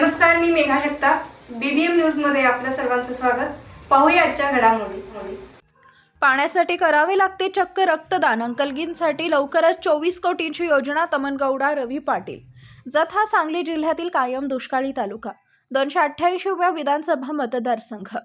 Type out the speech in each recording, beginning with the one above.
Megha Jagtap. BBM न्यूजमध्ये आपलं सर्वांचं स्वागत. पाहूया आजच्या घडामोडी. पाण्यासाठी करावे लागते चक्क रक्तदान. अंकलगींसाठी लवकरच चोवीस कोटींची योजना तमनगौडा रवी पाटील. जत हा सांगली जिल्ह्यातील कायम दुष्काळी तालुका. दोनशे अठ्ठ्याऐंशीव्या विधानसभा मतदारसंघ.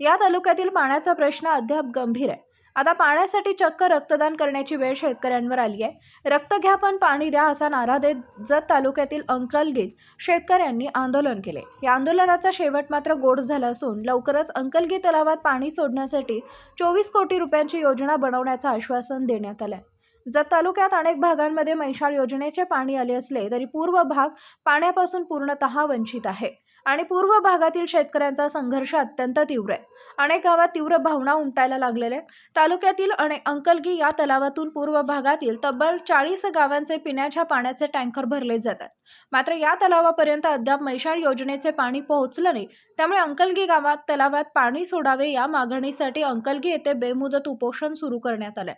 या तालुक्यातील पाण्याचा प्रश्न अद्याप गंभीर आहे. आता पाण्यासाठी चक्क रक्तदान करण्याची वेळ शेतकऱ्यांवर आली आहे. रक्त घ्या पण पाणी द्या असा नारा देत जत तालुक्यातील अंकलगीत शेतकऱ्यांनी आंदोलन केले. या आंदोलनाचा शेवट मात्र गोड झाला असून लवकरच अंकलगी तलावात पाणी सोडण्यासाठी चोवीस कोटी रुपयांची योजना बनवण्याचं आश्वासन देण्यात आलं आहे जत तालुक्यात अनेक भागांमध्ये मैशाळ योजनेचे पाणी आले असले तरी पूर्व भाग पाण्यापासून पूर्णतः वंचित आहे. आणि पूर्व भागातील शेतकऱ्यांचा संघर्ष अत्यंत तीव्र आहे. अनेक गावात तीव्र भावना उमटायला लागलेल्या आहेत. तालुक्यातील अनेक अंकलगी या तलावातून पूर्व भागातील तब्बल चाळीस गावांचे पिण्याच्या पाण्याचे टँकर भरले जातात. मात्र या तलावापर्यंत अद्याप मैशाळ योजनेचे पाणी पोहोचलं नाही. त्यामुळे अंकलगी गावात तलावात पाणी सोडावे या मागणीसाठी अंकलगी येथे बेमुदत उपोषण सुरू करण्यात आलं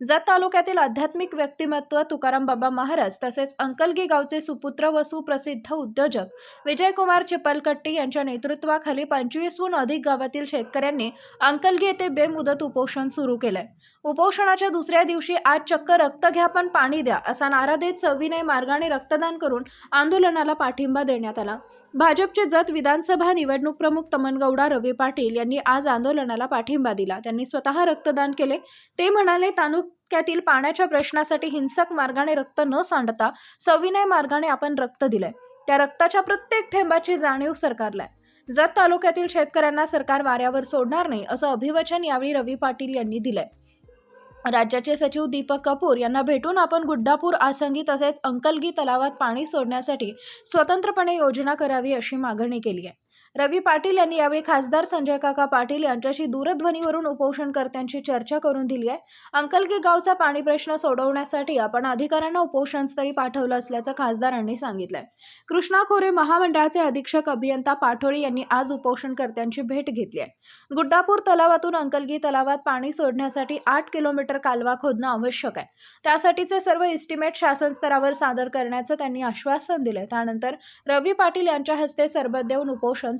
जत तालुक्यातील आध्यात्मिक व्यक्तिमत्व तुकाराम बाबा महाराज तसेच अंकलगी गावचे सुपुत्र व सुप्रसिद्ध उद्योजक विजयकुमार चिपलकट्टी यांच्या नेतृत्वाखाली पंचवीसहून अधिक गावातील शेतकऱ्यांनी अंकलगी येथे बेमुदत उपोषण सुरू केलंय. उपोषणाच्या दुसऱ्या दिवशी आज चक्क रक्त घ्या पण पाणी द्या असा नारा देत सविनय मार्गाने रक्तदान करून आंदोलनाला पाठिंबा देण्यात आला. भाजपचे जत विधानसभा निवडणूक प्रमुख तमनगौडा रवी पाटील यांनी आज आंदोलनाला पाठिंबा दिला. त्यांनी स्वतः रक्तदान केले. ते म्हणाले तालुक्यातील पाण्याच्या प्रश्नासाठी हिंसक मार्गाने रक्त न सांडता सविनय मार्गाने आपण रक्त दिलंय. त्या रक्ताच्या प्रत्येक थेंबाची जाणीव सरकारला आहे. जत तालुक्यातील शेतकऱ्यांना सरकार वाऱ्यावर सोडणार नाही असं अभिवचन यावेळी रवी पाटील यांनी दिलंय. राज्याचे सचिव दीपक कपूर यांना भेटून आपण गुड्डापूर आसंगी तसेच अंकलगी तलावात पाणी सोडण्यासाठी स्वतंत्रपणे योजना करावी अशी मागणी केली आहे. रवी पाटील यांनी यावेळी खासदार संजय काका पाटील यांच्याशी दूरध्वनीवरून उपोषणकर्त्यांची चर्चा करून दिली आहे. अंकलगी गावचा पाणी प्रश्न सोडवण्यासाठी आपण अधिकाऱ्यांना उपोषणस्थळी पाठवलं असल्याचं खासदारांनी सांगितलंय. कृष्णा खोरे महामंडळाचे अधीक्षक अभियंता पाठोळी यांनी आज उपोषणकर्त्यांची भेट घेतली आहे. गुड्डापूर तलावातून अंकलगी तलावात पाणी सोडण्यासाठी आठ किलोमीटर कालवा खोदणं आवश्यक आहे. त्यासाठीचे सर्व इस्टिमेट शासन स्तरावर सादर करण्याचं त्यांनी आश्वासन दिलं त्यानंतर रवी पाटील यांच्या हस्ते सरबत देऊन उपोषण